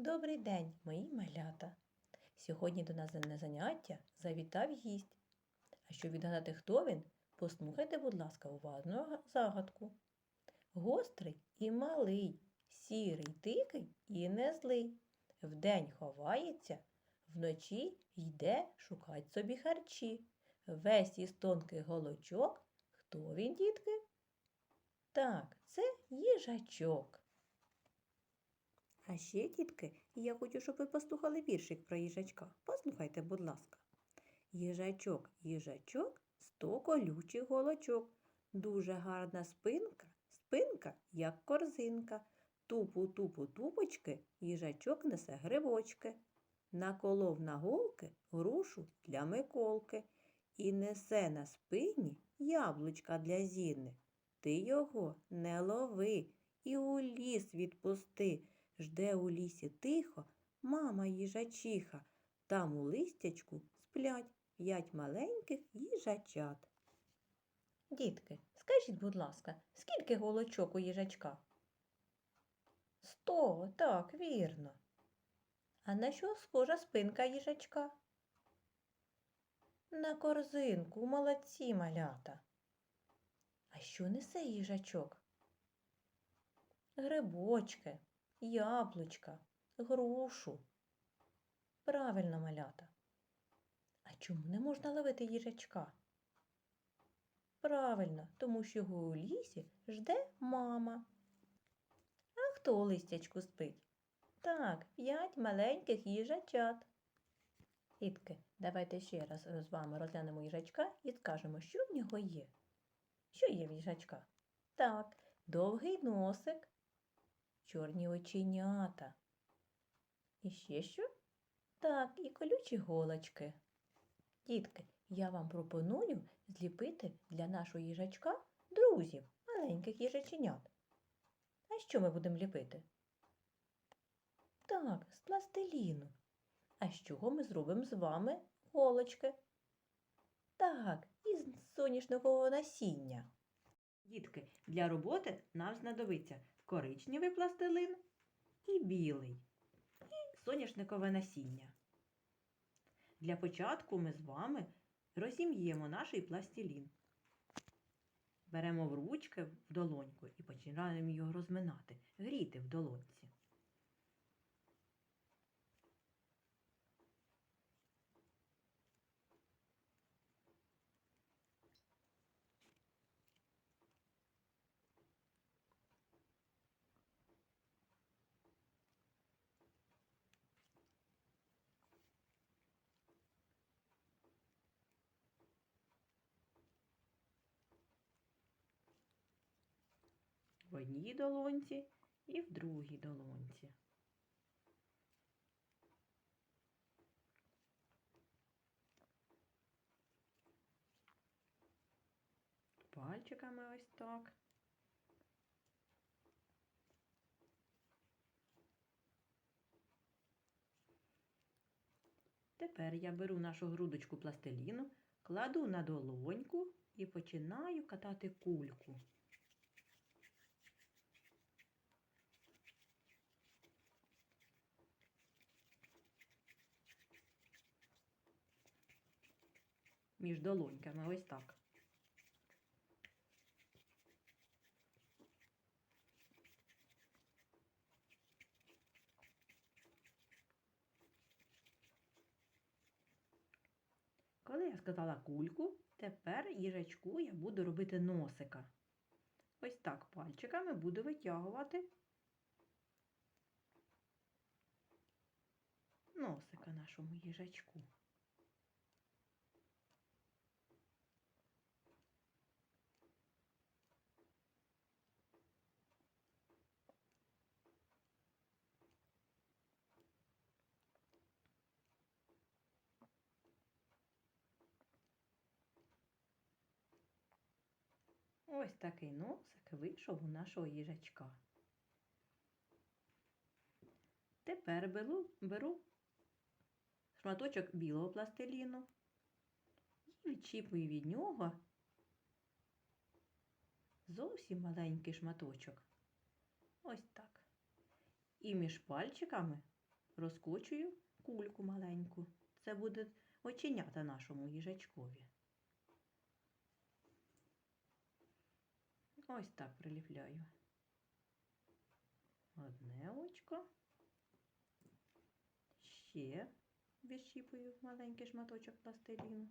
Добрий день, мої малята. Сьогодні до нас на заняття завітав гість. А щоб відгадати, хто він, послухайте, будь ласка, уважно загадку. Гострий і малий, сірий, тикий і не злий. Вдень ховається, вночі йде шукать собі харчі. Весь із тонких голочок. Хто він, дітки? Так, це їжачок. А ще, дітки, я хочу, щоб ви послухали віршик про їжачка. Послухайте, будь ласка. Їжачок, їжачок, сто колючих голочок. Дуже гарна спинка, спинка, як корзинка. Тупу-тупу тупочки, їжачок несе грибочки. Наколов на голки грушу для Миколки. І несе на спині яблучка для Зіни. Ти його не лови і у ліс відпусти. Жде у лісі тихо мама їжачиха. Там у листячку сплять п'ять маленьких їжачат. Дітки, скажіть, будь ласка, скільки голочок у їжачка? Сто, так, вірно. А на що схожа спинка їжачка? На корзинку, молодці малята. А що несе їжачок? Грибочки, яблучка, грушу. Правильно, малята. А чому не можна ловити їжачка? Правильно, тому що його у лісі жде мама. А хто листячку спить? Так, п'ять маленьких їжачат. Дітки, давайте ще раз з вами розглянемо їжачка і скажемо, що в нього є. Що є в їжачка? Так, довгий носик, чорні оченята. І ще що? Так, і колючі голочки. Дітки, я вам пропоную зліпити для нашого їжачка друзів, маленьких їжаченят. А що ми будемо ліпити? Так, з пластиліну. А з чого ми зробимо з вами голочки? Так, із соняшникового насіння. Дітки, для роботи нам знадобиться коричневий пластилин і білий, і соняшникове насіння. Для початку ми з вами розім'ємо наш пластилін. Беремо в ручки в долоньку і починаємо його розминати, гріти в долонці. в одній долонці і в другій долонці. Пальчиками ось так. Тепер я беру нашу грудочку пластиліну, кладу на долоньку і починаю катати кульку. Між долоньками, ось так. Коли я сказала кульку, тепер їжачку я буду робити носика. Ось так пальчиками буду витягувати носика нашому їжачку. Ось такий носик вийшов у нашого їжачка. Тепер беру, беру шматочок білого пластиліну і відчіпую від нього зовсім маленький шматочок. Ось так. І між пальчиками розкочую кульку маленьку. Це буде оченята нашому їжачкові. Ось так приліпляю. Одне очко. Ще відщіпую маленький шматочок пластиліну.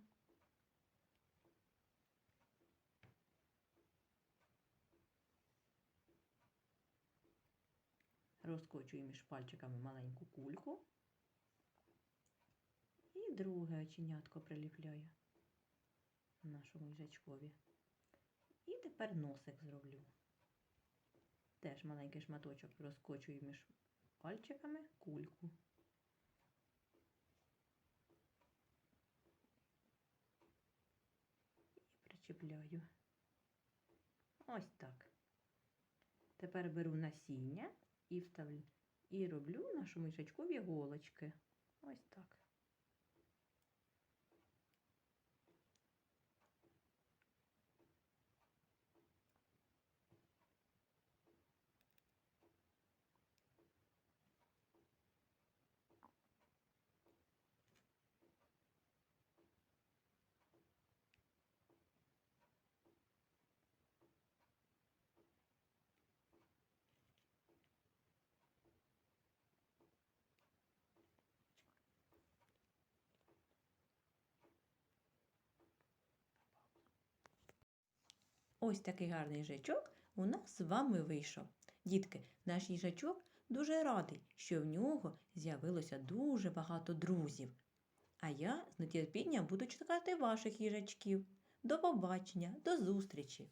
Розкочую між пальчиками маленьку кульку. І друге оченятко приліпляю нашому їжачкові. І тепер носик зроблю. Теж маленький шматочок розкочую між пальчиками кульку. І причіпляю. Ось так. Тепер беру насіння і вставлю. І роблю нашому їжачкові голочки. Ось так. Ось такий гарний їжачок у нас з вами вийшов. Дітки, наш їжачок дуже радий, що в нього з'явилося дуже багато друзів. А я з нетерпінням буду чекати ваших їжачків. До побачення, до зустрічі!